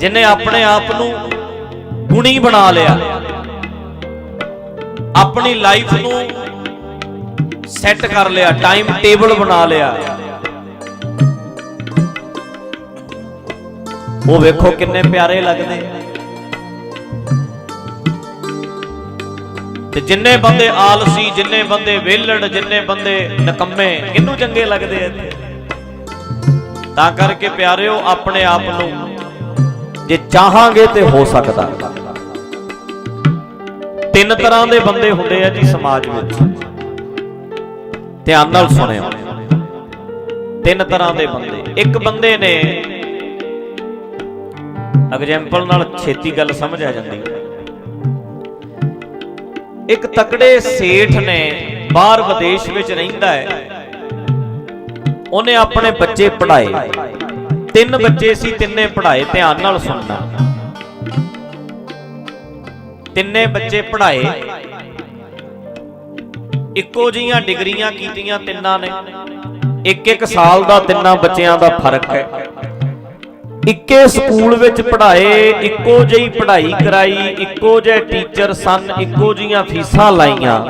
ਜਿਨੇ ਆਪਣੇ ਆਪ ਨੂੰ ਗੁਣੀ ਬਣਾ ਲਿਆ, ਆਪਣੀ ਲਾਈਫ ਨੂੰ ਸੈੱਟ ਕਰ ਲਿਆ ਟਾਈਮ ਟੇਬਲ ਬਣਾ ਲਿਆ। ਉਹ ਵੇਖੋ ਕਿੰਨੇ ਪਿਆਰੇ ਲੱਗਦੇ। ਤੇ ਜਿੰਨੇ ਬੰਦੇ ਆਲਸੀ, ਜਿੰਨੇ ਬੰਦੇ ਵਿਹਲੜ, ਜਿੰਨੇ ਬੰਦੇ ਨਕੰਮੇ ਕਿਹਨੂੰ ਚੰਗੇ ਲੱਗਦੇ ਆ ਤਾਂ ਕਰਕੇ ਪਿਆਰਿਓ, ਆਪਣੇ ਆਪ ਨੂੰ ਜੇ ਚਾਹਾਂਗੇ ਤੇ ਹੋ ਸਕਦਾ। ਤਿੰਨ ਤਰ੍ਹਾਂ ਦੇ ਬੰਦੇ ਹੁੰਦੇ ਆ ਜੀ ਸਮਾਜ ਵਿੱਚ। ਧਿਆਨ ਨਾਲ ਸੁਣਿਓ। ਤਿੰਨ ਤਰ੍ਹਾਂ ਦੇ ਬੰਦੇ। ਇੱਕ ਬੰਦੇ ਨੇ ਐਗਜ਼ਾਮਪਲ ਨਾਲ ਛੇਤੀ ਗੱਲ ਸਮਝ ਆ ਜਾਂਦੀ। ਇੱਕ ਤਕੜੇ ਸੇਠ ਨੇ ਬਾਹਰ ਵਿਦੇਸ਼ ਵਿੱਚ ਰਹਿੰਦਾ ਹੈ। ਉਹਨੇ ਆਪਣੇ ਬੱਚੇ ਪੜ੍ਹਾਏ। ਤਿੰਨ ਬੱਚੇ ਸੀ, ਤਿੰਨੇ ਪੜ੍ਹਾਏ, ਧਿਆਨ ਨਾਲ ਸੁਣਨਾ। ਤਿੰਨੇ ਬੱਚੇ ਪੜ੍ਹਾਏ। ਇੱਕੋ ਜੀਆਂ ਡਿਗਰੀਆਂ ਕੀਤੀਆਂ ਤਿੰਨਾਂ ਨੇ। ਇੱਕ ਇੱਕ ਸਾਲ ਦਾ ਤਿੰਨਾਂ ਬੱਚਿਆਂ ਦਾ ਫ਼ਰਕ ਹੈ। ਇੱਕੇ ਸਕੂਲ ਵਿੱਚ ਪੜ੍ਹਾਏ, ਇੱਕੋ ਜਿਹੀ ਪੜ੍ਹਾਈ ਕਰਾਈ, ਇੱਕੋ ਜਿਹੇ ਟੀਚਰ ਸਨ, ਇੱਕੋ ਜੀਆਂ ਫੀਸਾਂ ਲਾਈਆਂ।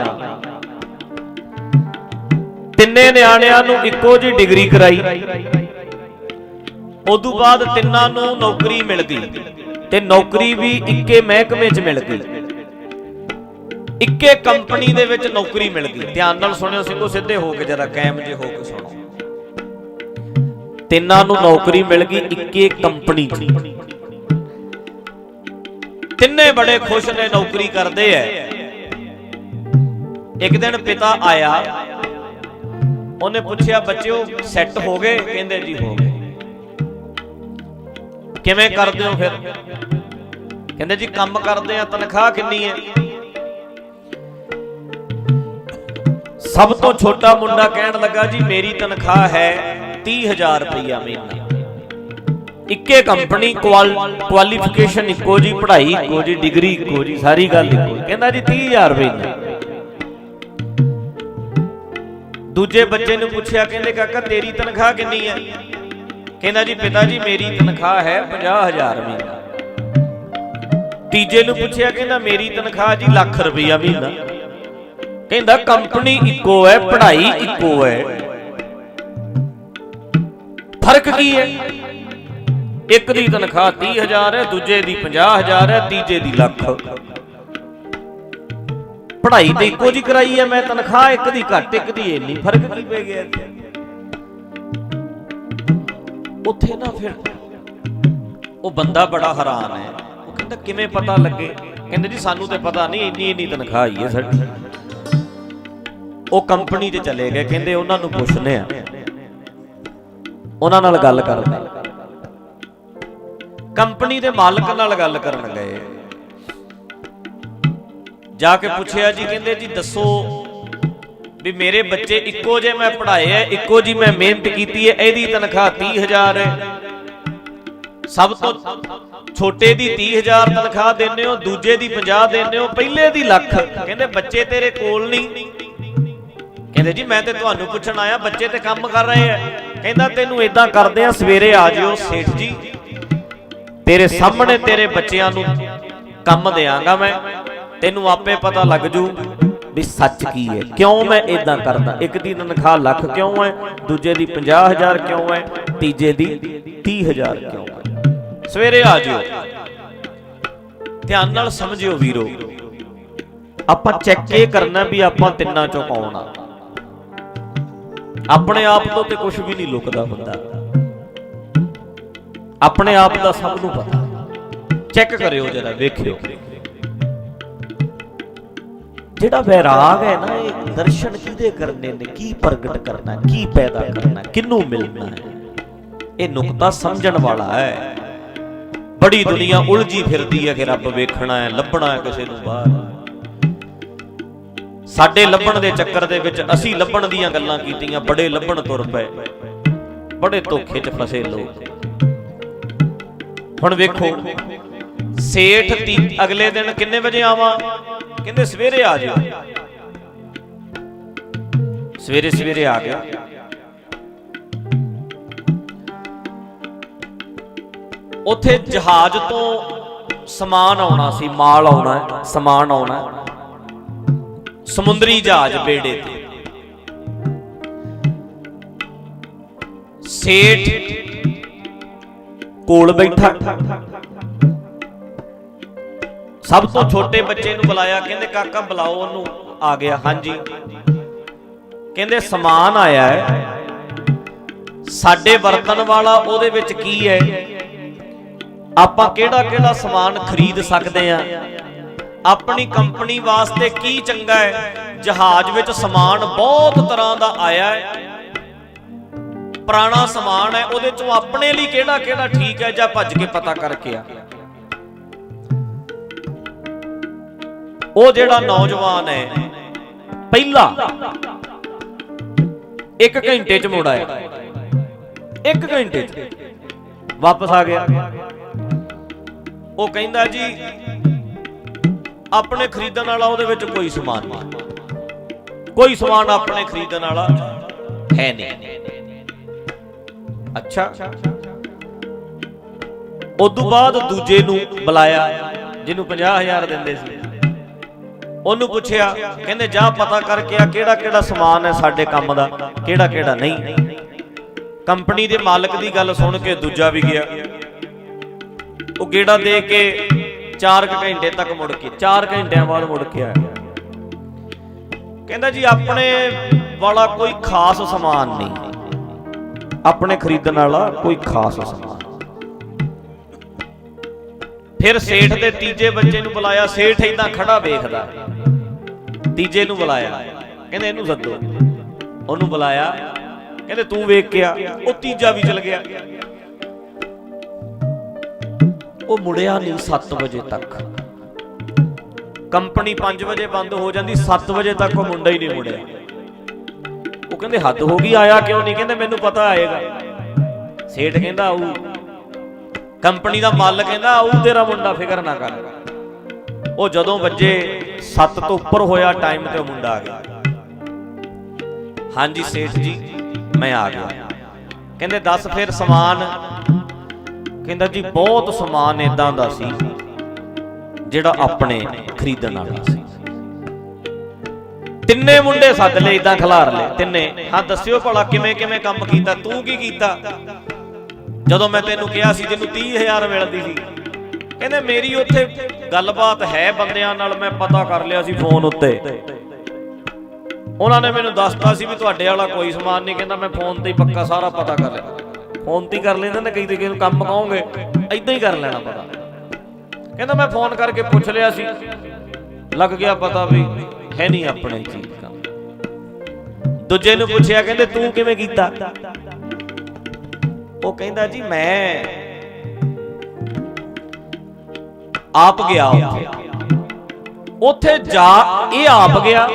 ਤਿੰਨੇ ਨਿਆਣਿਆਂ ਨੂੰ ਇੱਕੋ ਜਿਹੀ ਡਿਗਰੀ ਕਰਾਈ। ਉਦੋਂ ਬਾਅਦ ਤਿੰਨਾਂ ਨੂੰ ਨੌਕਰੀ ਮਿਲ ਗਈ ਤੇ ਨੌਕਰੀ ਵੀ ਇੱਕੇ ਮਹਿਕਮੇ 'ਚ ਮਿਲ ਗਈ। ਇੱਕੇ ਕੰਪਨੀ ਦੇ ਵਿੱਚ ਨੌਕਰੀ ਮਿਲ ਗਈ। ਧਿਆਨ ਨਾਲ ਸੁਣਿਓ ਸਿੰਘੋ, ਸਿੱਧੇ ਹੋ ਕੇ ਜਰਾ ਕਾਇਮ ਜੇ ਹੋ ਕੇ ਸੁਣੋ। ਤਿੰਨਾਂ ਨੂੰ ਨੌਕਰੀ ਮਿਲ ਗਈ ਇੱਕੇ ਕੰਪਨੀ 'ਚ। ਤਿੰਨੇ ਬੜੇ ਖੁਸ਼ ਨੇ, ਨੌਕਰੀ ਕਰਦੇ ਐ। ਇੱਕ ਦਿਨ ਪਿਤਾ ਆਇਆ। ਉਹਨੇ ਪੁੱਛਿਆ, ਬੱਚਿਓ ਸੈੱਟ ਹੋ ਗਏ? ਕਹਿੰਦੇ ਜੀ, ਹੋ ਗਏ। ਕਿਵੇਂ ਕਰਦੇ ਹੋ ਫਿਰ? ਕਹਿੰਦੇ ਜੀ ਕੰਮ ਕਰਦੇ ਆ, ਤਨਖਾਹ ਕਿੰਨੀ ਹੈ? ਸਭ ਤੋਂ ਛੋਟਾ ਮੁੰਡਾ ਕਹਿਣ ਲੱਗਾ ਜੀ, ਮੇਰੀ ਤਨਖਾਹ ਹੈ 30000 ਰੁਪਈਆ ਮਹੀਨਾ। ਇੱਕੇ ਕੰਪਨੀ ਕੁਆਲੀਫਿਕੇਸ਼ਨ ਇੱਕੋ ਜੀ ਪੜ੍ਹਾਈ ਇੱਕੋ ਜੀ ਡਿਗਰੀ ਇੱਕੋ ਜੀ ਸਾਰੀ ਗੱਲ ਇੱਕੋ ਜੀ ਕਹਿੰਦਾ ਜੀ 30000 ਮਹੀਨਾ। ਦੂਜੇ ਬੱਚੇ ਨੂੰ ਪੁੱਛਿਆ, ਕਹਿੰਦੇ ਕਾਕਾ ਤੇਰੀ ਤਨਖਾਹ ਕਿੰਨੀ ਹੈ? ਕਹਿੰਦਾ ਜੀ, ਪਿਤਾ ਜੀ, ਮੇਰੀ ਤਨਖਾਹ ਹੈ 50000 ਮਹੀਨਾ। ਤੀਜੇ ਨੂੰ ਪੁੱਛਿਆ, ਕਹਿੰਦਾ, ਮੇਰੀ ਤਨਖਾਹ ਜੀ ਲੱਖ ਰੁਪਈਆ ਮਹੀਨਾ। ਕਹਿੰਦਾ, ਕੰਪਨੀ ਇੱਕੋ ਹੈ, ਪੜ੍ਹਾਈ ਇੱਕੋ ਹੈ। ਫ਼ਰਕ ਕੀ ਹੈ? ਇੱਕ ਦੀ ਤਨਖਾਹ 30000 ਹੈ, ਦੂਜੇ ਦੀ 50000 ਹੈ, ਤੀਜੇ ਦੀ ਲੱਖ। ਪੜ੍ਹਾਈ ਤੇ ਇੱਕੋ ਜੀ ਕਰਾਈ ਹੈ, ਮੈਂ ਤਨਖਾਹ ਇੱਕ ਦੀ ਘੱਟ, ਇੱਕ ਦੀ ਇੰਨੀ। ਫ਼ਰਕ ਕੀ ਪੈ ਗਿਆ ਇੱਥੇ? ਉੱਥੇ ਨਾ ਫਿਰ ਉਹ ਬੰਦਾ ਬੜਾ ਹੈਰਾਨ ਹੈ। ਉਹ ਕਹਿੰਦਾ, ਕਿਵੇਂ ਪਤਾ ਲੱਗੇ? ਕਹਿੰਦੇ, ਜੀ, ਸਾਨੂੰ ਤੇ ਪਤਾ ਨਹੀਂ, ਇੰਨੀ ਇੰਨੀ ਤਨਖਾਹ ਹੀ ਹੈ ਸਾਡੀ। ਉਹ ਕੰਪਨੀ ਤੇ ਚਲੇ ਗਏ। ਕਹਿੰਦੇ, ਉਹਨਾਂ ਨੂੰ ਪੁੱਛਨੇ ਆ ਉਹਨਾਂ ਨਾਲ ਗੱਲ ਕਰਦੇ। ਕੰਪਨੀ ਦੇ ਮਾਲਕ ਨਾਲ ਗੱਲ ਕਰਨ ਗਏ। ਜਾ ਕੇ ਪੁੱਛਿਆ ਜੀ, ਕਹਿੰਦੇ, ਜੀ, ਦੱਸੋ ਵੀ ਮੇਰੇ ਬੱਚੇ ਇੱਕੋ ਜੇ ਮੈਂ ਪੜ੍ਹਾਏ ਐ ਇੱਕੋ ਜੀ ਮੈਂ ਮਿਹਨਤ ਕੀਤੀ ਐ ਇਹਦੀ ਤਨਖਾਹ 30000 ਹੈ। ਸਭ ਤੋਂ ਛੋਟੇ ਦੀ 30000 ਤਨਖਾਹ ਦਿੰਦੇ ਹੋ, ਦੂਜੇ ਦੀ 50 ਦਿੰਦੇ ਹੋ, ਪਹਿਲੇ ਦੀ ਲੱਖ। ਕਹਿੰਦੇ ਬੱਚੇ ਤੇਰੇ ਕੋਲ ਨਹੀਂ। ਕਹਿੰਦੇ ਜੀ ਮੈਂ ਤੇ ਤੁਹਾਨੂੰ ਪੁੱਛਣ ਆਇਆ, ਬੱਚੇ ਤੇ ਕੰਮ ਕਰ ਰਹੇ ਐ ਕਹਿੰਦਾ ਤੈਨੂੰ ਇਦਾਂ ਕਰਦੇ ਆ, ਸਵੇਰੇ ਆ ਜਿਓ ਸੇਠ ਜੀ। ਤੇਰੇ ਸਾਹਮਣੇ ਤੇਰੇ ਬੱਚਿਆਂ ਨੂੰ ਕੰਮ ਦੇਵਾਂਗਾ ਮੈਂ। ਤੈਨੂੰ ਆਪੇ ਪਤਾ ਲੱਗ ਜੂ। ਵੀ ਸੱਚ ਕੀ ਹੈ? ਕਿਉਂ ਮੈਂ ਇਦਾਂ ਕਰਦਾ? ਇੱਕ ਦੀ ਤਨਖਾਹ ਲੱਖ ਕਿਉਂ ਹੈ? ਦੂਜੇ ਦੀ 50000 ਕਿਉਂ ਹੈ? ਤੀਜੇ ਦੀ 30000 ਕਿਉਂ ਹੈ? ਸਵੇਰੇ ਆ ਜਿਓ। ਧਿਆਨ ਨਾਲ ਸਮਝਿਓ ਵੀਰੋ। ਆਪਾਂ ਚੈੱਕ ਇਹ ਕਰਨਾ ਵੀ ਆਪਾਂ ਤਿੰਨਾਂ ਚੋਂ ਕੌਣ ਆ। ਆਪਣੇ ਆਪ ਤੋਂ ਤੇ ਕੁਝ ਵੀ ਨਹੀਂ ਲੁਕਦਾ ਹੁੰਦਾ ਆਪਣੇ ਆਪ ਦਾ ਸਭ ਨੂੰ ਪਤਾ। ਚੈੱਕ ਕਰਿਓ ਜਰਾ, ਵੇਖਿਓ। ਜਿਹੜਾ ਵੈਰਾਗ ਹੈ ਨਾ, ਇਹ ਦਰਸ਼ਨ ਕਿਹਦੇ ਕਰਨੇ ਨੇ? ਕੀ ਪ੍ਰਗਟ ਕਰਨਾ ਕੀ ਪੈਦਾ ਕਰਨਾ ਕਿੰਨੂੰ ਮਿਲਣਾ ਹੈ? ਇਹ ਨੁਕਤਾ ਸਮਝਣ ਵਾਲਾ ਹੈ। ਬੜੀ ਦੁਨੀਆ ਉਲਝੀ ਫਿਰਦੀ ਹੈ ਕਿ ਰੱਬ ਵੇਖਣਾ ਹੈ, ਲੱਭਣਾ ਹੈ ਕਿਸੇ ਨੂੰ ਬਾਹਰ। ਸਾਡੇ ਲੱਭਣ ਦੇ ਚੱਕਰ ਦੇ ਵਿੱਚ ਅਸੀਂ ਲੱਭਣ ਦੀਆਂ ਗੱਲਾਂ ਕੀਤੀਆਂ, ਬੜੇ ਲੱਭਣ ਤੁਰ ਪਏ। ਬੜੇ ਧੋਖੇ 'ਚ ਫਸੇ ਲੋਕ। ਹੁਣ ਵੇਖੋ, ਸੇਠ ਤੀ ਅਗਲੇ ਦਿਨ ਕਿੰਨੇ ਵਜੇ ਆਵਾਂ? ਕਹਿੰਦੇ ਸਵੇਰੇ ਆ ਜਿਓ। ਸਵੇਰੇ ਸਵੇਰੇ ਆ ਗਿਆ। ਉੱਥੇ ਜਹਾਜ਼ ਤੋਂ ਸਮਾਨ ਆਉਣਾ ਸੀ, ਮਾਲ ਆਉਣਾ, ਸਮਾਨ ਆਉਣਾ। ਸਮੁੰਦਰੀ ਜਹਾਜ਼ ਬੇੜੇ ਤੇ। ਸੇਠ ਕੋਲ ਬੈਠਾ। ਸਭ ਤੋਂ ਛੋਟੇ ਬੱਚੇ ਨੂੰ ਬੁਲਾਇਆ, ਕਹਿੰਦੇ, ਕਾਕਾ, ਬੁਲਾਓ ਉਹਨੂੰ। ਆ ਗਿਆ, ਹਾਂਜੀ। ਕਹਿੰਦੇ, ਸਮਾਨ ਆਇਆ ਹੈ। ਸਾਡੇ ਵਰਤਨ ਵਾਲਾ ਉਹਦੇ ਵਿੱਚ ਕੀ ਹੈ? ਆਪਾਂ ਕਿਹੜਾ ਕਿਹੜਾ ਸਮਾਨ ਖਰੀਦ ਸਕਦੇ ਆ ਆਪਣੀ ਕੰਪਨੀ ਵਾਸਤੇ ਕੀ ਚੰਗਾ ਹੈ? ਜਹਾਜ਼ ਵਿੱਚ ਸਮਾਨ ਬਹੁਤ ਤਰ੍ਹਾਂ ਦਾ ਆਇਆ ਹੈ। ਪੁਰਾਣਾ ਸਮਾਨ ਹੈ, ਉਹਦੇ ਚੋਂ ਆਪਣੇ ਲਈ ਕਿਹੜਾ ਕਿਹੜਾ ਠੀਕ ਹੈ, ਜਾਂ ਭੱਜ ਕੇ ਪਤਾ ਕਰਕੇ ਆ? ਉਹ ਜਿਹੜਾ ਨੌਜਵਾਨ ਹੈ, ਪਹਿਲਾ ਇੱਕ ਘੰਟੇ ਚ ਮੁੜ ਆਇਆ। ਇੱਕ ਘੰਟੇ ਚ। ਵਾਪਸ ਆ ਗਿਆ। ਉਹ ਕਹਿੰਦਾ ਜੀ, ਆਪਣੇ ਖਰੀਦਣ ਵਾਲਾ ਉਹਦੇ ਵਿੱਚ ਕੋਈ ਸਮਾਨ ਨਹੀਂ। ਕੋਈ ਸਮਾਨ ਆਪਣੇ ਖਰੀਦਣ ਵਾਲਾ ਹੈ ਨਹੀਂ। ਅੱਛਾ। ਉਦੋਂ ਬਾਅਦ ਦੂਜੇ ਨੂੰ ਬੁਲਾਇਆ, ਜਿਹਨੂੰ 50000 ਦਿੰਦੇ ਸੀ। ਉਹਨੂੰ ਪੁੱਛਿਆ, ਕਹਿੰਦੇ, ਜਾ ਪਤਾ ਕਰਕੇ ਆ ਕਿਹੜਾ ਕਿਹੜਾ ਸਮਾਨ ਹੈ ਸਾਡੇ ਕੰਮ ਦਾ, ਕਿਹੜਾ ਕਿਹੜਾ ਨਹੀਂ। ਕੰਪਨੀ ਦੇ ਮਾਲਕ ਦੀ ਗੱਲ ਸੁਣ ਕੇ ਦੂਜਾ ਵੀ ਗਿਆ। ਉਹ ਗੇੜਾ ਦੇ ਕੇ 4 ਘੰਟੇ ਤੱਕ ਮੁੜ ਕੇ 4 ਘੰਟਿਆਂ ਬਾਅਦ ਮੁੜ ਕੇ ਆਇਆ। ਕਹਿੰਦਾ ਜੀ, ਆਪਣੇ ਵਾਲਾ ਕੋਈ ਖਾਸ ਸਮਾਨ ਨਹੀਂ। ਆਪਣੇ ਖਰੀਦਣ ਵਾਲਾ ਕੋਈ ਖਾਸ ਸਮਾਨ ਫਿਰ ਸੇਠ ਦੇ ਤੀਜੇ ਬੱਚੇ ਨੂੰ ਬੁਲਾਇਆ, ਸੇਠ ਇਦਾਂ ਖੜਾ ਵੇਖਦਾ। ਤੀਜੇ ਨੂੰ ਬੁਲਾਇਆ। ਕਹਿੰਦੇ ਇਹਨੂੰ ਸੱਦੋ। ਉਹਨੂੰ ਬੁਲਾਇਆ। ਕਹਿੰਦੇ ਤੂੰ ਵੇਖ ਕੇ ਆ, ਉਹ ਤੀਜਾ ਵੀ ਚਲ ਗਿਆ। ਉਹ ਮੁੜਿਆ ਨਹੀਂ 7 ਵਜੇ ਤੱਕ। ਕੰਪਨੀ 5 ਵਜੇ ਬੰਦ ਹੋ ਜਾਂਦੀ 7 ਵਜੇ ਤੱਕ ਉਹ ਮੁੰਡਾ ਹੀ ਨਹੀਂ ਮੁੜਿਆ। ਉਹ ਕਹਿੰਦੇ ਹੱਦ ਹੋ ਗਈ, ਆਇਆ ਕਿਉਂ ਨਹੀਂ? ਕਹਿੰਦੇ ਮੈਨੂੰ ਪਤਾ ਆਏਗਾ। ਸੇਠ ਕਹਿੰਦਾ ਆਊ। ਕੰਪਨੀ ਦਾ ਮਾਲਕ ਕਹਿੰਦਾ ਆਊ, ਤੇਰਾ ਮੁੰਡਾ ਫਿਕਰ ਨਾ ਕਰ। ਉਹ ਜਦੋਂ ਵੱਜੇ 7 ਤੋਂ ਉੱਪਰ ਹੋਇਆ ਟਾਈਮ ਤੇ ਉਹ ਮੁੰਡਾ ਆ ਗਿਆ। ਹਾਂਜੀ, ਸੇਠ ਜੀ, ਮੈਂ ਆ ਗਿਆ। ਕਹਿੰਦੇ, ਦੱਸ ਫਿਰ ਸਮਾਨ। ਕਹਿੰਦਾ ਜੀ, ਬਹੁਤ ਸਮਾਨ ਇਦਾਂ ਦਾ ਸੀ, ਜਿਹੜਾ ਆਪਣੇ ਖਰੀਦਣ ਵਾਲਾ ਸੀ। ਤਿੰਨੇ ਮੁੰਡੇ ਸੱਦ ਲਏ ਇਦਾਂ ਖਿਲਾਰ ਲਏ, ਤਿੰਨੇ। ਹਾਂ, ਦੱਸਿਓ ਭਲਾ ਕਿਵੇਂ ਕਿਵੇਂ ਕੰਮ ਕੀਤਾ, ਤੂੰ ਕੀ ਕੀਤਾ? ਜਦੋਂ ਮੈਂ ਤੈਨੂੰ ਕਿਹਾ ਸੀ, ਤੈਨੂੰ 30000 ਮਿਲਦੀ ਸੀ। ਕਹਿੰਦੇ, ਮੇਰੀ ਉੱਥੇ ਗੱਲਬਾਤ ਹੈ ਬੰਦਿਆਂ ਨਾਲ, ਮੈਂ ਪਤਾ ਕਰ ਲਿਆ ਸੀ ਫੋਨ ਉੱਤੇ। ਉਹਨਾਂ ਨੇ ਮੈਨੂੰ ਦੱਸਤਾ ਸੀ ਵੀ ਤੁਹਾਡੇ ਵਾਲਾ ਕੋਈ ਸਮਾਨ ਨਹੀਂ, ਕਹਿੰਦਾ ਮੈਂ ਫੋਨ ਤੇ ਹੀ ਪੱਕਾ ਸਾਰਾ ਪਤਾ ਕਰ ਲਿਆ। ਫੋਨ ਤੇ ਕਰ ਲੈਂਦੇ ਨੇ, ਕਈ ਤੇ ਕਿਸੇ ਕੰਮ ਕਹੋਗੇ ਐਦਾਂ ਹੀ ਕਰ ਲੈਣਾ ਪਤਾ। ਕਹਿੰਦਾ ਮੈਂ ਫੋਨ ਕਰਕੇ ਪੁੱਛ ਲਿਆ ਸੀ, ਲੱਗ ਗਿਆ ਪਤਾ ਵੀ ਹੈ ਨਹੀਂ ਆਪਣੇ ਚੀਜ਼ ਕੰਮ ਦੂਜੇ ਨੂੰ ਪੁੱਛਿਆ, ਕਹਿੰਦੇ ਤੂੰ ਕਿਵੇਂ ਕੀਤਾ? ਉਹ ਕਹਿੰਦਾ ਜੀ, ਮੈਂ ਆਪ ਗਿਆ। ਉੱਥੇ ਜਾ, ਇਹ ਆਪ ਗਿਆ।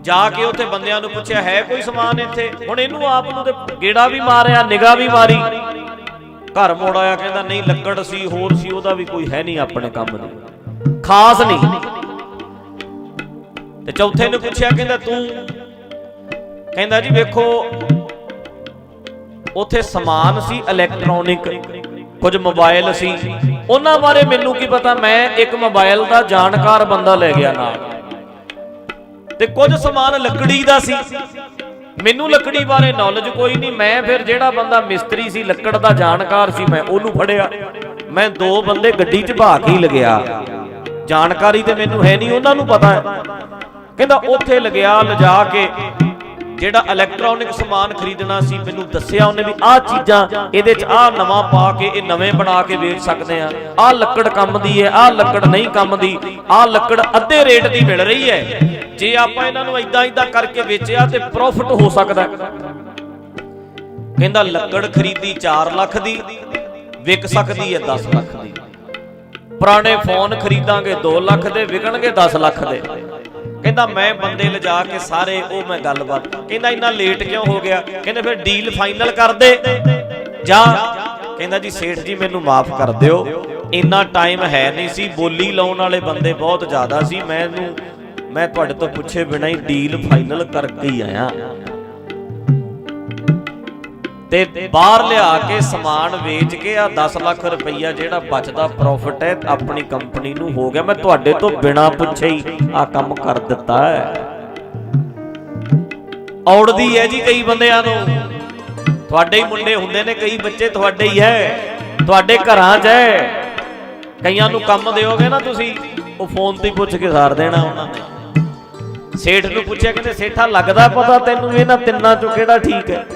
ਜਾ ਕੇ ਉੱਥੇ ਬੰਦਿਆਂ ਨੂੰ ਪੁੱਛਿਆ, ਹੈ ਕੋਈ ਸਮਾਨ ਇੱਥੇ? ਹੁਣ ਇਹਨੂੰ ਆਪ ਨੂੰ ਤੇ ਗੇੜਾ ਵੀ ਮਾਰਿਆ, ਨਿਗਾਹ ਵੀ ਮਾਰੀ। ਘਰ ਮੋੜ ਆਇਆ, ਕਹਿੰਦਾ, ਨਹੀਂ, ਲੱਕੜ ਸੀ, ਹੋਰ ਸੀ, ਉਹਦਾ ਵੀ ਕੋਈ ਹੈ ਨਹੀਂ ਆਪਣੇ ਕੰਮ ਦੀ। ਖਾਸ ਨਹੀਂ। ਤੇ ਚੌਥੇ ਨੂੰ ਪੁੱਛਿਆ, ਕਹਿੰਦਾ, ਤੂੰ? ਕਹਿੰਦਾ, ਜੀ, ਵੇਖੋ, ਉੱਥੇ ਸਮਾਨ ਸੀ ਇਲੈਕਟ੍ਰੋਨਿਕ ਕੁਝ ਮੋਬਾਈਲ ਸੀ। ਉਹਨਾਂ ਬਾਰੇ ਮੈਨੂੰ ਕੀ ਪਤਾ? ਮੈਂ ਇੱਕ ਮੋਬਾਈਲ ਦਾ ਜਾਣਕਾਰ ਬੰਦਾ ਲੈ ਗਿਆ ਨਾਲ। ਤੇ ਕੁਝ ਸਮਾਨ ਲੱਕੜੀ ਦਾ ਸੀ। ਮੈਨੂੰ ਲੱਕੜੀ ਬਾਰੇ ਨੌਲੇਜ ਕੋਈ ਨਹੀਂ। ਮੈਂ ਫਿਰ ਜਿਹੜਾ ਬੰਦਾ ਮਿਸਤਰੀ ਸੀ, ਲੱਕੜ ਦਾ ਜਾਣਕਾਰ ਸੀ, ਮੈਂ ਉਹਨੂੰ ਫੜਿਆ। ਮੈਂ ਦੋ ਬੰਦੇ ਗੱਡੀ 'ਚ ਭਾ ਕੇ ਲਗਿਆ। ਜਾਣਕਾਰੀ ਤੇ ਮੈਨੂੰ ਹੈ ਨਹੀਂ, ਉਹਨਾਂ ਨੂੰ ਪਤਾ ਹੈ। ਕਹਿੰਦਾ, ਉੱਥੇ ਲਗਿਆ, ਲਿਜਾ ਕੇ ਜਿਹੜਾ ਇਲੈਕਟ੍ਰੋਨਿਕ ਸਮਾਨ ਖਰੀਦਣਾ ਸੀ, ਮੈਨੂੰ ਦੱਸਿਆ ਉਹਨੇ ਵੀ ਆਹ ਚੀਜ਼ਾਂ, ਇਹਦੇ 'ਚ ਆਹ ਨਵਾਂ ਪਾ ਕੇ ਇਹ ਨਵੇਂ ਬਣਾ ਕੇ ਵੇਚ ਸਕਦੇ ਆ। ਆਹ ਲੱਕੜ ਕੰਮ ਦੀ ਹੈ, ਆਹ ਲੱਕੜ ਨਹੀਂ ਕੰਮ ਦੀ, ਆਹ ਲੱਕੜ ਅੱਧੇ ਰੇਟ ਦੀ ਮਿਲ ਰਹੀ ਹੈ। ਜੇ ਆਪਾਂ ਇਹਨਾਂ ਨੂੰ ਇਦਾਂ ਇਦਾਂ ਕਰਕੇ ਵੇਚਿਆ ਤੇ ਪ੍ਰੋਫਿਟ ਹੋ ਸਕਦਾ। ਕਹਿੰਦਾ ਲੱਕੜ ਖਰੀਦੀ 4 ਲੱਖ ਦੀ, ਵਿਕ ਸਕਦੀ ਹੈ 10 ਲੱਖ ਦੀ। ਪੁਰਾਣੇ ਫੋਨ ਖਰੀਦਾਂਗੇ 2 ਲੱਖ ਦੇ, ਵਿਕਣਗੇ 10 ਲੱਖ ਦੇ। ਕਹਿੰਦਾ ਮੈਂ ਬੰਦੇ ਲਿਜਾ ਕੇ ਸਾਰੇ, ਉਹ ਮੈਂ ਗੱਲਬਾਤ। ਕਹਿੰਦਾ ਇੰਨਾ ਲੇਟ ਕਿਉਂ ਹੋ ਗਿਆ? ਕਹਿੰਦੇ ਫਿਰ ਡੀਲ ਫਾਈਨਲ ਕਰ ਦੇ। ਜਾ। ਕਹਿੰਦਾ ਜੀ, ਸੇਠ ਜੀ, ਮੈਨੂੰ ਮਾਫ ਕਰ ਦਿਓ। ਇੰਨਾ ਟਾਈਮ ਹੈ ਨਹੀਂ ਸੀ। ਬੋਲੀ ਲਾਉਣ ਵਾਲੇ ਬੰਦੇ ਬਹੁਤ ਜ਼ਿਆਦਾ ਸੀ। ਮੈਨੂੰ ਮੈਂ ਤੁਹਾਡੇ ਤੋਂ ਪੁੱਛੇ ਬਿਨਾਂ ਹੀ ਡੀਲ ਫਾਈਨਲ ਕਰਕੇ ਹੀ ਆਇਆ। ਤੇ ਬਾਹਰ ਲਿਆ ਕੇ ਸਮਾਨ ਵੇਚ ਕੇ ਆ 10 ਲੱਖ ਰੁਪਈਆ ਜਿਹੜਾ ਬਚਦਾ ਪ੍ਰੋਫਿਟ ਹੈ, ਆਪਣੀ ਕੰਪਨੀ ਨੂੰ ਹੋ ਗਿਆ। ਮੈਂ ਤੁਹਾਡੇ ਤੋਂ ਬਿਨਾ ਪੁੱਛੇ ਹੀ ਆ ਕੰਮ ਕਰ ਦਿੱਤਾ ਹੈ। ਔੜਦੀ ਹੈ ਜੀ ਕਈ ਬੰਦਿਆਂ ਨੂੰ। ਤੁਹਾਡੇ ਹੀ ਮੁੰਡੇ ਹੁੰਦੇ ਨੇ, ਕਈ ਬੱਚੇ ਤੁਹਾਡੇ ਹੀ ਹੈ। ਤੁਹਾਡੇ ਘਰਾਂ 'ਚ ਹੈ। ਕਈਆਂ ਨੂੰ ਕੰਮ ਦਿਓਗੇ ਨਾ ਤੁਸੀਂ, ਉਹ ਫੋਨ ਤੇ ਪੁੱਛ ਕੇ ਸਾਰ ਦੇਣਾ ਉਹਨਾਂ ਨੇ। ਸੇਠ ਨੂੰ ਪੁੱਛਿਆ, ਕਹਿੰਦੇ, ਸੇਠਾ, ਲੱਗਦਾ ਪਤਾ ਤੈਨੂੰ ਇਹਨਾਂ ਤਿੰਨਾਂ ਚੋਂ ਕਿਹੜਾ ਠੀਕ ਹੈ?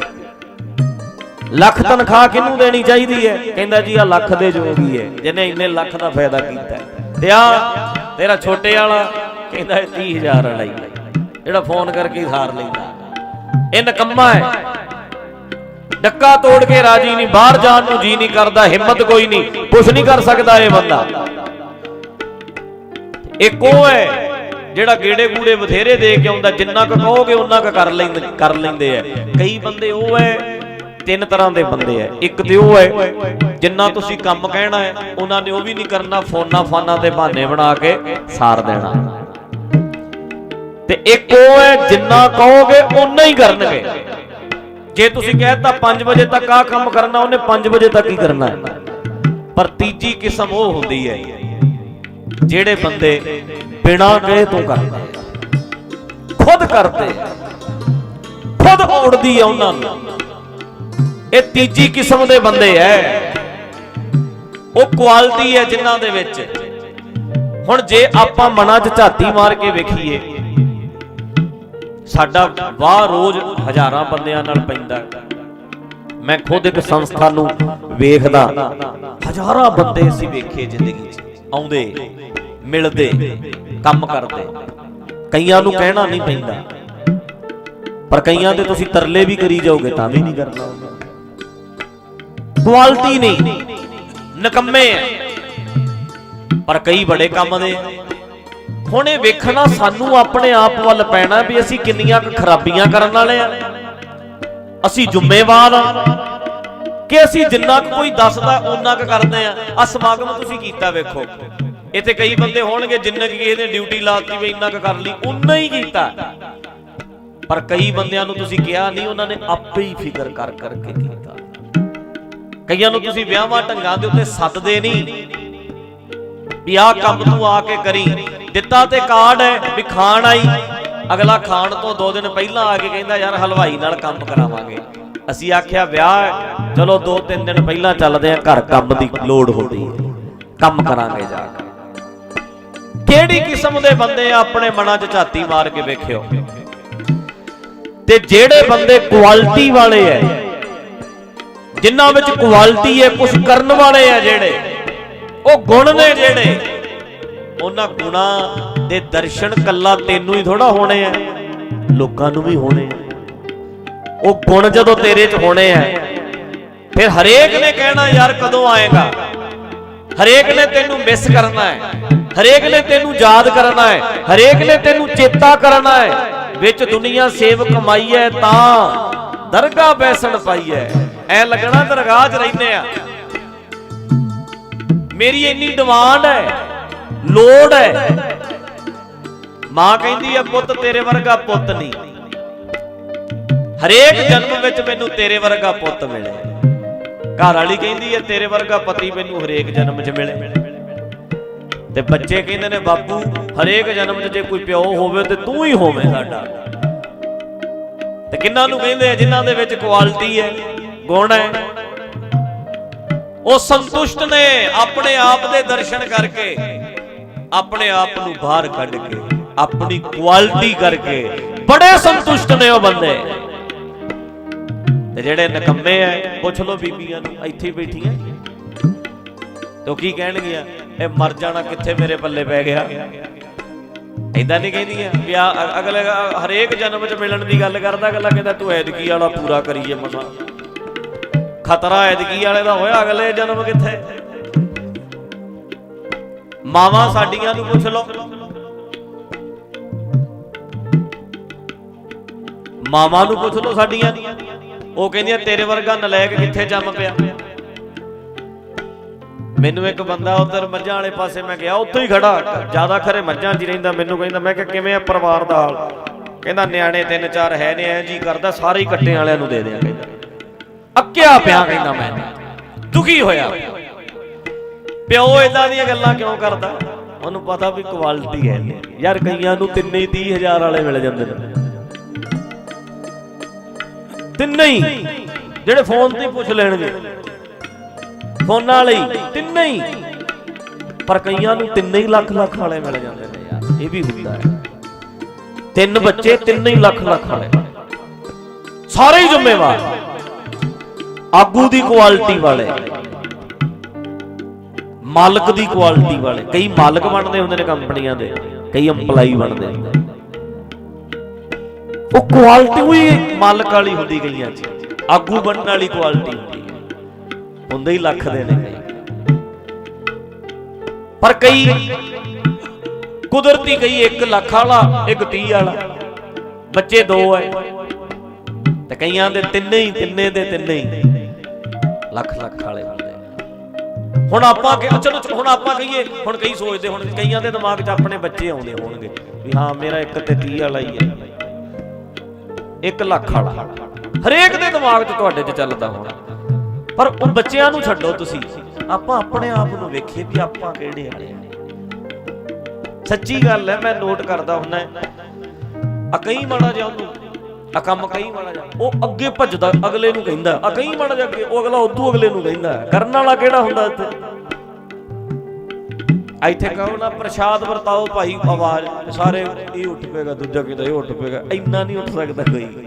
ਲੱਖ ਤਨਖਾਹ ਕਿਹਨੂੰ ਦੇਣੀ ਚਾਹੀਦੀ ਹੈ? ਕਹਿੰਦਾ ਜੀ ਆ ਲੱਖ ਦੇ ਜੋਗੀ ਹੈ, ਜਿਹਨੇ ਇੰਨੇ ਲੱਖ ਦਾ ਫਾਇਦਾ ਕੀਤਾ ਤੇ ਆ ਤੇਰਾ ਛੋਟੇ ਵਾਲਾ ਕਹਿੰਦਾ ਇਹ 30000 ਵਾਲਾ ਹੀ ਜਿਹੜਾ ਫੋਨ ਕਰਕੇ ਹੀ ਲੈਂਦਾ। ਇਹ ਨਕੰਮਾ ਹੈ। ਡੱਕਾ ਤੋੜ ਕੇ ਰਾਜੀ ਨਹੀਂ, ਬਾਹਰ ਜਾਣ ਨੂੰ ਜੀ ਨਹੀਂ ਕਰਦਾ, ਹਿੰਮਤ ਕੋਈ ਨਹੀਂ, ਕੁਛ ਨਹੀਂ ਕਰ ਸਕਦਾ ਇਹ ਬੰਦਾ। ਇੱਕ ਉਹ ਹੈ, ਜਿਹੜਾ ਗੇੜੇ ਗੂੜੇ ਬਥੇਰੇ ਦੇ ਕੇ ਆਉਂਦਾ, ਜਿੰਨਾ ਕੁ ਕਹੋਗੇ ਉਹਨਾਂ ਕੁ ਕਰ ਲੈਂਦੇ ਕਰ ਲੈਂਦੇ ਆ। ਕਈ ਬੰਦੇ ਉਹ ਹੈ ਤਿੰਨ ਤਰ੍ਹਾਂ ਦੇ ਬੰਦੇ ਆ। ਇੱਕ ਤੇ ਉਹ ਹੈ, ਜਿੰਨਾ ਤੁਸੀਂ ਕੰਮ ਕਹਿਣਾ ਹੈ, ਉਹਨਾਂ ਨੇ ਉਹ ਵੀ ਨਹੀਂ ਕਰਨਾ, ਫੋਨਾਂ ਫਾਨਾਂ ਤੇ ਬਹਾਨੇ ਬਣਾ ਕੇ ਸਾਰ ਦੇਣਾ। ਤੇ ਇੱਕ ਉਹ ਹੈ, ਜਿੰਨਾ ਕਹੋਗੇ, ਓਨਾ ਹੀ ਕਰਨਗੇ। ਜੇ ਤੁਸੀਂ ਕਹਿਤਾ 5 ਵਜੇ ਤੱਕ ਆ ਕੰਮ ਕਰਨਾ, ਉਹਨੇ 5 ਵਜੇ ਤੱਕ ਹੀ ਕਰਨਾ। ਹੈ ਪਰ ਤੀਜੀ ਕਿਸਮ ਉਹ ਹੁੰਦੀ ਹੈ, ਜਿਹੜੇ ਬੰਦੇ ਬਿਨਾਂ ਕਹੇ ਤੋਂ ਕਰਦੇ ਖੁਦ ਕਰਦੇ ਖੁਦ ਔੜਦੀ ਆ ਉਹਨਾਂ ਨੂੰ। ਇਹ ਤੀਜੀ ਕਿਸਮ ਦੇ ਬੰਦੇ ਐ। ਉਹ ਕੁਆਲਿਟੀ ਹੈ ਜਿਨ੍ਹਾਂ ਦੇ ਵਿੱਚ। ਹੁਣ ਜੇ ਆਪਾਂ ਮਨਾਂ 'ਚ ਝਾਤੀ ਮਾਰ ਕੇ ਵੇਖੀਏ, ਸਾਡਾ ਵਾਹ ਰੋਜ਼ ਹਜ਼ਾਰਾਂ ਬੰਦਿਆਂ ਨਾਲ ਪੈਂਦਾ। ਮੈਂ ਖੁਦ ਇੱਕ ਸੰਸਥਾ ਨੂੰ ਵੇਖਦਾ। ਹਜ਼ਾਰਾਂ ਬੰਦੇ ਅਸੀਂ ਵੇਖੇ ਜ਼ਿੰਦਗੀ 'ਚ। ਆਉਂਦੇ, ਮਿਲਦੇ, ਕੰਮ ਕਰਦੇ। ਕਈਆਂ ਨੂੰ ਕਹਿਣਾ ਨਹੀਂ ਪੈਂਦਾ। ਪਰ ਕਈਆਂ ਤੇ ਤੁਸੀਂ ਤਰਲੇ ਵੀ ਕਰੀ ਜਾਓਗੇ, ਤਾਂ ਵੀ ਨਹੀਂ ਕਰਨਾ। ਕੁਆਲਿਟੀ ਨਹੀਂ, ਨਕੰਮੇ ਪਰ ਕਈ ਬੜੇ ਕੰਮ ਦੇ ਹੁਣ ਇਹ ਵੇਖਣਾ ਸਾਨੂੰ ਆਪਣੇ ਆਪ ਵੱਲ ਪੈਣਾ ਵੀ ਅਸੀਂ ਕਿੰਨੀਆਂ ਕੁ ਖਰਾਬੀਆਂ ਕਰਨ ਵਾਲੇ ਆ। ਅਸੀਂ ਜ਼ਿੰਮੇਵਾਰ ਆ ਕਿ ਅਸੀਂ ਜਿੰਨਾ ਕੁ ਕੋਈ ਦੱਸਦਾ, ਓਨਾ ਕੁ ਕਰਦੇ ਆ। ਆ ਸਮਾਗਮ ਤੁਸੀਂ ਕੀਤਾ ਵੇਖੋ। ਇੱਥੇ ਕਈ ਬੰਦੇ ਹੋਣਗੇ ਜਿੰਨੇ ਕਿ ਇਹਨੇ ਡਿਊਟੀ ਲਾਤੀ ਵੀ ਇੰਨਾ ਕੁ ਕਰ ਲਈ ਉਨਾ ਹੀ ਕੀਤਾ। ਪਰ ਕਈ ਬੰਦਿਆਂ ਨੂੰ ਤੁਸੀਂ ਕਿਹਾ ਨਹੀਂ, ਉਹਨਾਂ ਨੇ ਆਪੇ ਹੀ ਫਿਕਰ ਕਰ ਕਰਕੇ ਕੀਤਾ। ਕਈਆਂ ਨੂੰ ਤੁਸੀਂ ਵਿਆਹਾਂ ਢੰਗਾਂ ਦੇ ਉੱਤੇ ਸੱਦਦੇ ਨਹੀਂ ਵੀ ਆਹ ਕੰਮ ਤੂੰ ਆ ਕੇ ਕਰੀ। ਦਿੱਤਾ ਤੇ ਕਾਰਡ ਹੈ ਵੀ ਖਾਣ ਆਈ। ਅਗਲਾ ਖਾਣ ਤੋਂ 2 ਦਿਨ ਪਹਿਲਾਂ ਆ ਕੇ ਕਹਿੰਦਾ, ਯਾਰ ਹਲਵਾਈ ਨਾਲ ਕੰਮ ਕਰਾਵਾਂਗੇ। ਅਸੀਂ ਆਖਿਆ, ਵਿਆਹ ਚਲੋ 2-3 ਦਿਨ ਪਹਿਲਾਂ ਚੱਲਦੇ ਆ ਘਰ ਕੰਮ ਦੀ ਲੋੜ ਹੁੰਦੀ ਹੈ। ਕੰਮ ਕਰਾਂਗੇ ਜਾ ਕੇ। ਕਿਹੜੀ ਕਿਸਮ ਦੇ ਬੰਦੇ ਆ ਆਪਣੇ ਮਨਾਂ 'ਚ ਝਾਤੀ ਮਾਰ ਕੇ ਵੇਖਿਓ? ਤੇ ਜਿਹੜੇ ਬੰਦੇ ਕੁਆਲਿਟੀ ਵਾਲੇ ਐ ਜਿਨ੍ਹਾਂ ਵਿੱਚ ਕੁਆਲਿਟੀ ਹੈ ਕੁਝ ਕਰਨ ਵਾਲੇ ਆ ਜਿਹੜੇ। ਉਹ ਗੁਣ ਨੇ ਜਿਹੜੇ। ਉਹਨਾਂ ਗੁਣਾਂ ਦੇ ਦਰਸ਼ਨ ਕੱਲਾ ਤੈਨੂੰ ਹੀ ਥੋੜਾ ਹੋਣੇ ਆ, ਲੋਕਾਂ ਨੂੰ ਵੀ ਹੋਣੇ ਆ। ਉਹ ਗੁਣ ਜਦੋਂ ਤੇਰੇ 'ਚ ਹੋਣੇ ਆ, ਫਿਰ ਹਰੇਕ ਨੇ ਕਹਿਣਾ, ਯਾਰ, ਕਦੋਂ ਆਏਗਾ? ਹਰੇਕ ਨੇ ਤੈਨੂੰ ਮਿਸ ਕਰਨਾ ਹੈ। ਹਰੇਕ ਨੇ ਤੈਨੂੰ ਯਾਦ ਕਰਨਾ ਹੈ। ਹਰੇਕ ਨੇ ਤੈਨੂੰ ਚੇਤਾ ਕਰਨਾ ਹੈ। ਵਿੱਚ ਦੁਨੀਆ ਸੇਵ ਕਮਾਈ ਹੈ ਤਾਂ ਦਰਗਾਹ ਬੈਸਣ ਪਾਈ ਹੈ ਐ ਲੱਗਣਾ ਦਰਗਾਹ 'ਚ ਰਹਿੰਦੇ ਆ। ਮੇਰੀ ਇੰਨੀ ਡਿਮਾਂਡ ਹੈ ਲੋੜ ਹੈ ਮਾਂ ਕਹਿੰਦੀ ਆ, ਪੁੱਤ, ਤੇਰੇ ਵਰਗਾ ਪੁੱਤ ਨਹੀਂ। ਹਰੇਕ ਜਨਮ ਵਿੱਚ ਮੈਨੂੰ ਤੇਰੇ ਵਰਗਾ ਪੁੱਤ ਮਿਲੇ। ਘਰ ਵਾਲੀ ਕਹਿੰਦੀ ਹੈ ਤੇਰੇ ਵਰਗਾ ਪਤੀ ਮੈਨੂੰ ਹਰੇਕ ਜਨਮ 'ਚ ਮਿਲੇ। ਤੇ ਬੱਚੇ ਕਹਿੰਦੇ ਨੇ, ਬਾਪੂ, ਹਰੇਕ ਜਨਮ 'ਚ ਜੇ ਕੋਈ ਪਿਓ ਹੋਵੇ ਤੇ ਤੂੰ ਹੀ ਹੋਵੇਂ ਸਾਡਾ। ਕਿੰਨਾਂ ਨੂੰ ਕਹਿੰਦੇ ਆ ਜਿਨ੍ਹਾਂ ਦੇ ਵਿੱਚ ਕੁਆਲਿਟੀ ਹੈ, ਗੁਣ ਹੈ? ਉਹ ਸੰਤੁਸ਼ਟ ਨੇ ਆਪਣੇ ਆਪ ਦੇ ਦਰਸ਼ਨ ਕਰਕੇ, ਆਪਣੇ ਆਪ ਨੂੰ ਬਾਹਰ ਕੱਢ ਕੇ, ਆਪਣੀ ਕੁਆਲਿਟੀ ਕਰਕੇ। ਬੜੇ ਸੰਤੁਸ਼ਟ ਨੇ ਉਹ ਬੰਦੇ। ਤੇ ਜਿਹੜੇ ਨਕੰਮੇ ਐ ਪੁੱਛ ਲਓ ਬੀਬੀਆਂ ਨੂੰ, ਇੱਥੇ ਹੀ ਬੈਠੀਆਂ ਤੇ ਉਹ ਕੀ ਕਹਿਣਗੀਆਂ? ਇਹ ਮਰ ਜਾਣਾ ਕਿੱਥੇ ਮੇਰੇ ਪੱਲੇ ਪੈ ਗਿਆ? ਐਦਾਂ ਨਹੀਂ ਕਹਿੰਦੀਆਂ ਵੀ ਆ ਅਗਲੇ ਹਰੇਕ ਜਨਮ 'ਚ ਮਿਲਣ ਦੀ ਗੱਲ ਕਰਦਾ ਅਗਲਾ ਕਹਿੰਦਾ ਤੂੰ ਐਦਕੀ ਵਾਲਾ ਪੂਰਾ ਕਰੀਏ ਮਸਾ। ਖਤਰਾ ਐਦਕੀ ਵਾਲੇ ਦਾ ਹੋਇਆ ਅਗਲੇ ਜਨਮ ਕਿੱਥੇ? ਮਾਵਾਂ ਸਾਡੀਆਂ ਨੂੰ ਪੁੱਛ ਲਓ। ਮਾਵਾਂ ਨੂੰ ਪੁੱਛ ਲਓ ਸਾਡੀਆਂ ਉਹ ਕਹਿੰਦੀਆਂ ਤੇਰੇ ਵਰਗਾ ਨਲਾਇਕ ਕਿੱਥੇ ਜੰਮ ਪਿਆ? ਮੈਨੂੰ ਇੱਕ ਬੰਦਾ ਉਧਰ ਮੱਝਾਂ ਵਾਲੇ ਪਾਸੇ ਮੈਂ ਗਿਆ, ਉੱਥੇ ਹੀ ਖੜਾ। ਜ਼ਿਆਦਾ ਖਰੇ ਮੱਝਾਂ 'ਚ ਹੀ ਰਹਿੰਦਾ ਮੈਨੂੰ ਕਹਿੰਦਾ, ਮੈਂ ਕਿ ਕਿਵੇਂ ਆ ਪਰਿਵਾਰ ਦਾ ਹਾਲ? ਕਹਿੰਦਾ, ਨਿਆਣੇ ਤਿੰਨ ਚਾਰ ਹੈ ਨੇ, ਐ ਜੀ ਕਰਦਾ, ਸਾਰੇ ਹੀ ਕੱਟੇ ਵਾਲਿਆਂ ਨੂੰ ਦੇ ਦਿਆਂ ਕਹਿੰਦਾ। ਅੱਕਿਆ ਪਿਆ ਕਹਿੰਦਾ ਮੈਂ ਦੁਖੀ ਹੋਇਆ। ਪਿਓ ਇਦਾਂ ਦੀਆਂ ਗੱਲਾਂ ਕਿਉਂ ਕਰਦਾ? ਉਹਨੂੰ ਪਤਾ ਵੀ ਕੁਆਲਿਟੀ ਹੈ ਯਾਰ, ਕਈਆਂ ਨੂੰ ਤਿੰਨੇ ਹੀ 30000 ਵਾਲੇ ਮਿਲ ਜਾਂਦੇ ਨੇ। ਤਿੰਨੇ ਹੀ। ਜਿਹੜੇ ਫੋਨ ਤੇ ਪੁੱਛ ਲੈਣਗੇ। ਫੋਨਾਂ ਵਾਲੇ ਹੀ ਤਿੰਨੇ ਹੀ। ਪਰ ਕਈਆਂ ਨੂੰ ਤਿੰਨੇ ਹੀ ਲੱਖ ਲੱਖ ਵਾਲੇ ਮਿਲ ਜਾਂਦੇ ਨੇ ਯਾਰ, ਇਹ ਵੀ ਹੁੰਦਾ ਹੈ। ਤਿੰਨ ਬੱਚੇ ਤਿੰਨੇ ਹੀ ਲੱਖ ਲੱਖ ਵਾਲੇ। ਸਾਰੇ ਹੀ ਜ਼ਿੰਮੇਵਾਰ। ਆਗੂ ਦੀ ਕੁਆਲਿਟੀ ਵਾਲੇ। ਮਾਲਕ ਦੀ ਕੁਆਲਿਟੀ ਵਾਲੇ। ਕਈ ਮਾਲਕ ਬਣਦੇ ਹੁੰਦੇ ਨੇ ਕੰਪਨੀਆਂ ਦੇ, ਕਈ EMPLOYE ਬਣਦੇ ਨੇ। ਉਹ ਕੁਆਲਿਟੀ ਵੀ ਮਾਲਕ ਵਾਲੀ ਹੁੰਦੀ ਗਈਆਂ ਚ ਆਗੂ ਬਣਨ ਵਾਲੀ ਕੁਆਲਿਟੀ ਹੁੰਦੀ। ਹੁੰਦੇ ਹੀ ਲੱਖ ਦੇ ਨੇ। ਕਈ ਪਰ ਕਈ ਕੁਦਰਤੀ ਕਈ 1 ਲੱਖ ਵਾਲਾ, ਇੱਕ 30 ਵਾਲਾ, ਬੱਚੇ ਦੋ ਐ। ਤੇ ਕਈਆਂ ਦੇ ਤਿੰਨੇ ਹੀ, ਤਿੰਨੇ ਦੇ ਤਿੰਨੇ ਹੀ ਲੱਖ ਲੱਖ ਵਾਲੇ ਹੁੰਦੇ ਹੁਣ ਆਪਾਂ ਕਿ ਚਲੋ ਹੁਣ ਆਪਾਂ ਕਹੀਏ, ਹੁਣ ਕਈ ਸੋਚਦੇ ਹੁਣ ਕਈਆਂ ਦੇ ਦਿਮਾਗ 'ਚ ਆਪਣੇ ਬੱਚੇ ਆਉਂਦੇ ਹੋਣਗੇ ਵੀ ਹਾਂ, ਮੇਰਾ ਇੱਕ ਤੇ 30 ਵਾਲਾ ਹੀ ਹੈ 1 ਲੱਖ ਵਾਲਾ। ਹਰੇਕ ਦੇ ਦਿਮਾਗ 'ਚ ਤੁਹਾਡੇ 'ਚ ਚੱਲਦਾ ਹੋਣਾ। ਪਰ ਉਹ ਬੱਚਿਆਂ ਨੂੰ ਛੱਡੋ ਤੁਸੀਂ। ਆਪਾਂ ਆਪਣੇ ਆਪ ਨੂੰ ਵੇਖੀਏ ਵੀ ਆਪਾਂ ਕਿਹੜੇ ਵਾਲੇ ਆ। ਸੱਚੀ ਗੱਲ ਹੈ, ਮੈਂ ਨੋਟ ਕਰਦਾ ਹੁੰਦਾ ਆ ਮਾੜਾ ਜਿਹਾ ਉਹਨੂੰ, ਆ ਕੰਮ ਕਈ ਮਾੜਾ ਜਿਹਾ, ਉਹ ਅੱਗੇ ਭੱਜਦਾ, ਅਗਲੇ ਨੂੰ ਕਹਿੰਦਾ, ਆ ਕਈ ਮਾੜਾ ਜਿਹਾ ਅੱਗੇ, ਉਹ ਅਗਲਾ ਉਦੋਂ ਅਗਲੇ ਨੂੰ ਕਹਿੰਦਾ ਕਰਨ ਵਾਲਾ ਕਿਹੜਾ ਹੁੰਦਾ ਇੱਥੇ? ਇੱਥੇ ਕਹੋ ਨਾ, ਪ੍ਰਸ਼ਾਦ ਵਰਤਾਓ ਭਾਈ, ਆਵਾਜ਼, ਸਾਰੇ ਇਹ ਉੱਠ ਪਏਗਾ, ਦੂਜਾ ਕਿਤੇ, ਇਹ ਉੱਠ ਪਏਗਾ, ਇੰਨਾ ਨਹੀਂ ਉੱਠ ਸਕਦਾ ਕੋਈ।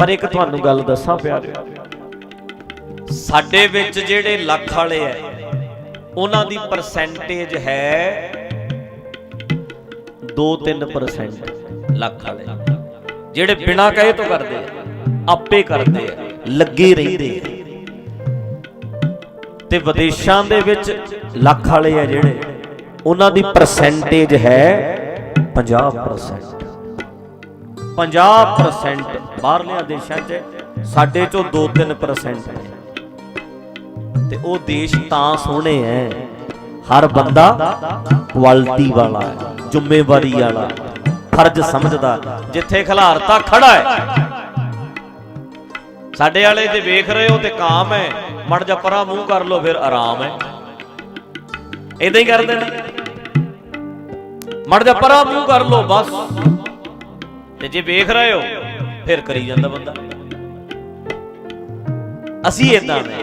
ਪਰ ਇੱਕ ਤੁਹਾਨੂੰ ਗੱਲ ਦੱਸਾਂ ਪਿਆਰਿਓ, ਸਾਡੇ ਵਿੱਚ ਜਿਹੜੇ ਲੱਖ ਵਾਲੇ ਐ, ਉਹਨਾਂ ਦੀ ਪਰਸੈਂਟੇਜ ਹੈ 2-3% ਲੱਖ ਵਾਲੇ। ਜਿਹੜੇ ਬਿਨਾਂ ਕਹੇ ਤੋਂ ਕਰਦੇ ਆ ਆਪੇ ਕਰਦੇ ਆ ਲੱਗੇ ਰਹਿੰਦੇ ਆ ਤੇ ਵਿਦੇਸ਼ਾਂ ਦੇ ਵਿੱਚ ਲੱਖ ਵਾਲੇ ਆ ਜਿਹੜੇ, ਉਹਨਾਂ ਦੀ ਪਰਸੈਂਟੇਜ ਹੈ 50% 50% ਬਾਹਰਲਿਆਂ ਦੇਸ਼ਾਂ 'ਚ, ਸਾਡੇ ਚੋਂ 2-3% ਨੇ ਤੇ ਉਹ ਦੇਸ਼ ਤਾਂ ਸੋਹਣੇ ਐ। ਹਰ ਬੰਦਾ ਕੁਆਲਿਟੀ ਵਾਲਾ ਹੈ ਜ਼ਿੰਮੇਵਾਰੀ ਵਾਲਾ ਫਰਜ਼ ਸਮਝਦਾ ਜਿੱਥੇ ਖਿਲਾਰਤਾ ਖੜਾ ਹੈ ਸਾਡੇ ਵਾਲੇ ਜੇ ਵੇਖ ਰਹੇ ਹੋ ਤੇ ਕਾਮ ਹੈ ਮੜ ਜਾ ਪਰਾਂ ਮੂੰਹ ਕਰ ਲੋ ਫਿਰ ਆਰਾਮ ਹੈ ਇਦਾਂ ਹੀ ਕਰਦੇ ਨੇ ਮੜ ਜਾ ਪਰਾਂ ਮੂੰਹ ਕਰ ਲੋ ਬਸ। ਤੇ ਜੇ ਵੇਖ ਰਹੇ ਹੋ, ਫਿਰ ਕਰੀ ਜਾਂਦਾ ਬੰਦਾ। ਅਸੀਂ ਇਦਾਂ ਨੇ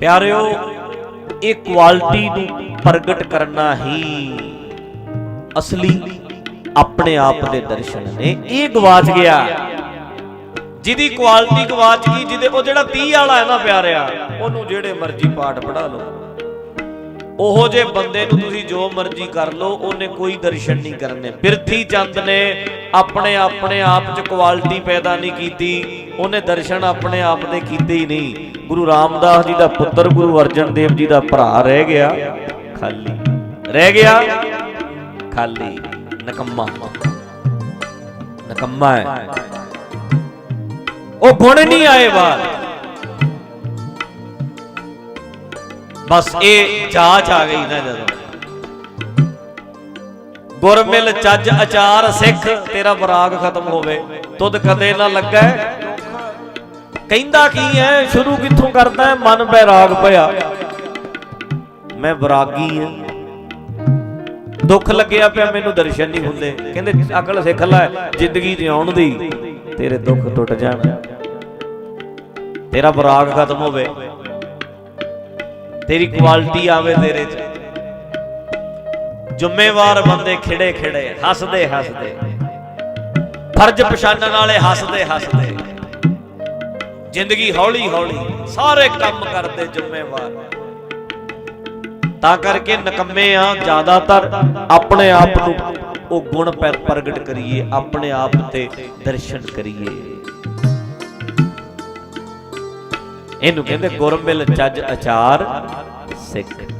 ਪਿਆਰਿਓ, ਇਹ ਕੁਆਲਿਟੀ ਨੂੰ ਪ੍ਰਗਟ ਕਰਨਾ ਹੀ ਅਸਲੀ ਆਪਣੇ ਆਪ ਦੇ ਦਰਸ਼ਨ ਨੇ। ਇਹ ਗਵਾਚ ਗਿਆ। ਜਿਹਦੀ ਕੁਆਲਿਟੀ ਗਵਾਚ ਗਈ, ਜਿਹਦੇ ਉਹ ਜਿਹੜਾ 30 ਵਾਲਾ ਹੈ ਨਾ ਪਿਆਰਿਆ, ਉਹਨੂੰ ਜਿਹੜੇ ਮਰਜ਼ੀ ਪਾਠ ਪੜਾ ਲਓ। ਉਹੋ ਜੇ ਬੰਦੇ ਨੂੰ ਤੁਸੀਂ ਜੋ ਮਰਜ਼ੀ ਕਰ ਲਓ, ਉਹਨੇ ਕੋਈ ਦਰਸ਼ਨ ਨਹੀਂ ਕਰਨੇ। ਬਿਰਥੀ ਚੰਦ ਨੇ ਆਪਣੇ ਆਪਣੇ ਆਪ 'ਚ ਕੁਆਲਿਟੀ ਪੈਦਾ ਨਹੀਂ ਕੀਤੀ, ਉਹਨੇ ਦਰਸ਼ਨ ਆਪਣੇ ਆਪ ਦੇ ਕੀਤੇ ਹੀ ਨਹੀਂ। ਗੁਰੂ ਰਾਮਦਾਸ ਜੀ ਦਾ ਪੁੱਤਰ ਗੁਰੂ ਅਰਜਨ ਦੇਵ ਜੀ ਦਾ ਭਰਾ ਰਹਿ ਗਿਆ, ਖਾਲੀ। ਰਹਿ ਗਿਆ? ਖਾਲੀ। ਨਕੰਮਾ। ਨਕੰਮਾ ਹੈ। ਉਹ ਗੁਣ ਨਹੀਂ ਆਏ ਬਾਹਰ। ਬਸ ਇਹ ਜਾਚ ਆ ਗਈ ਨਾ ਜਦੋਂ। ਗੁਰਮਿਲ ਚੱਜ ਅਚਾਰ ਸਿੱਖ, ਤੇਰਾ ਬਰਾਗ ਖਤਮ ਹੋਵੇ। ਤੁਧ ਕਦੇ ਨਾ ਲੱਗਾ। ਕਹਿੰਦਾ ਕੀ ਹੈ ਸ਼ੁਰੂ ਕਿੱਥੋਂ ਕਰਦਾ ਹੈ ਮਨ ਬੈਰਾਗ ਭਇਆ। ਮੈਂ ਬਰਾਗੀ ਹਾਂ ਦੁੱਖ ਲੱਗਿਆ ਪਿਆ, ਮੈਨੂੰ ਦਰਸ਼ਨ ਨਹੀਂ ਹੁੰਦੇ। ਕਹਿੰਦੇ, ਅਕਲ ਸਿੱਖ ਲੈ, ਜ਼ਿੰਦਗੀ ਜਿਉਣ ਦੀ। ਤੇਰੇ ਦੁੱਖ ਟੁੱਟ ਜਾਣ। ਤੇਰਾ ਬਰਾਗ ਖਤਮ ਹੋਵੇ। ਤੇਰੀ ਕੁਆਲਿਟੀ ਆਵੇ ਤੇਰੇ ਚ। ਜ਼ਿੰਮੇਵਾਰ ਬੰਦੇ ਖਿੜੇ ਖਿੜੇ, ਹੱਸਦੇ ਹੱਸਦੇ। ਫਰਜ਼ ਪਛਾਣਨ ਵਾਲੇ ਹੱਸਦੇ ਹੱਸਦੇ। ਜ਼ਿੰਦਗੀ ਹੌਲੀ ਹੌਲੀ ਸਾਰੇ ਕੰਮ ਕਰਦੇ ਜ਼ਿੰਮੇਵਾਰ। ਤਾਂ ਕਰਕੇ ਨਕੰਮੇ ਆ, ਜ਼ਿਆਦਾਤਰ ਆਪਣੇ ਆਪ ਨੂੰ ਉਹ ਗੁਣ ਪਰ- ਪ੍ਰਗਟ ਕਰੀਏ, ਆਪਣੇ ਆਪ ਤੇ ਦਰਸ਼ਨ ਕਰੀਏ। ਇਹਨੂੰ ਕਹਿੰਦੇ ਗੁਰਮਿਲ ਚੱਜ ਅਚਾਰ ਸਿੱਖ।